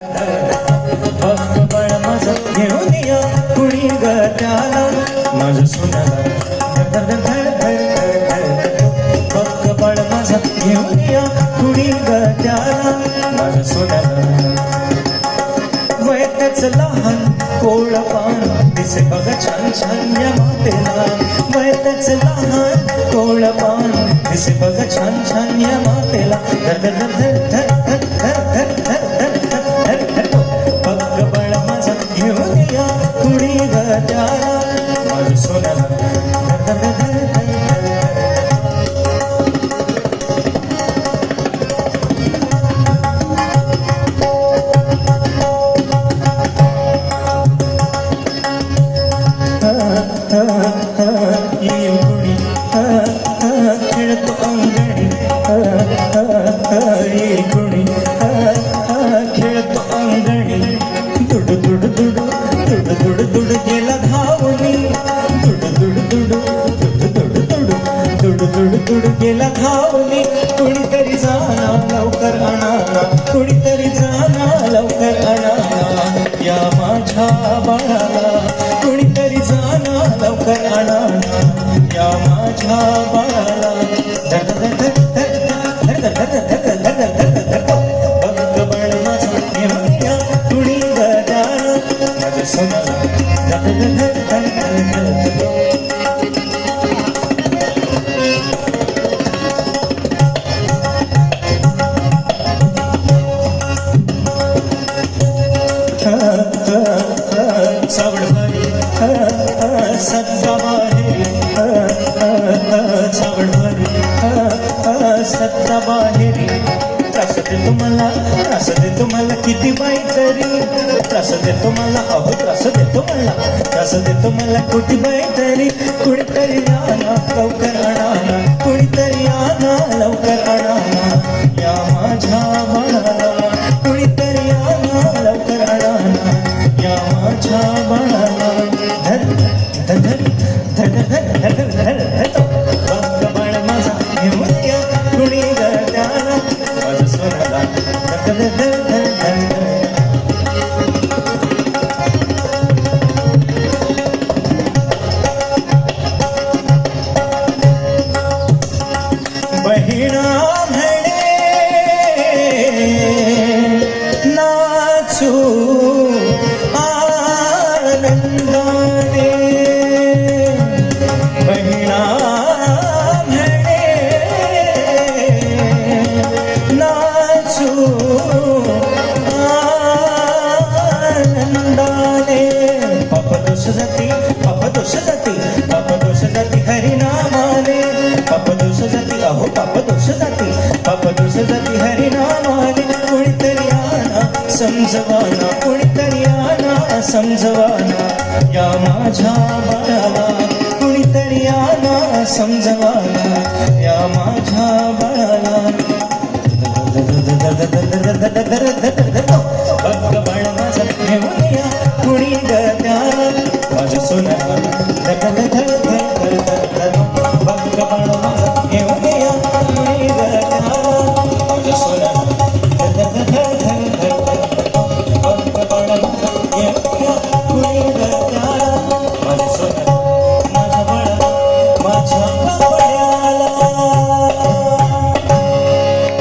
बळ माझं घेऊन या कुणी ग त्याला माझं सोन्याला धर बळ माझं घेऊन या कुणी ग त्याला माझं सोन्याला लहान कोळ पान दिसे बघ छान छान या मातेला वय लहान कोळ पान दिसे बघ छान छान या मातेला धर धर धर धर धर যারা गुडघेला धावली कुणीतरी जाणा लवकर आणाना कुणीतरी जाणा लवकर आणाना या माझ्या बाळाला कुणीतरी जाणा लवकर आणाना या माझ्या बाळाला सत्ताबाहेर सावड भर सत्ताबाहेर त्रासद तुम्हाला त्रासद तुम्हाला किती बाईक तरी त्रासद तुम्हाला अहो त्रासद तुम्हाला. त्रासद तुम्हाला कुठे बाईक तरी कुणीतरी आणा लवकर आणा कुणीतरी आणा लवकर आणा या माझ्या बाळा धड धड धड आना कोणतरी आना समजवाना कोणतरी आना समजवाना. या माझ्या बाळाला कोणीतरी आना समजवाना. या माझ्या बाळाला. भगवान माझा घेऊन या कुणी गत्या माझ्या सोन्या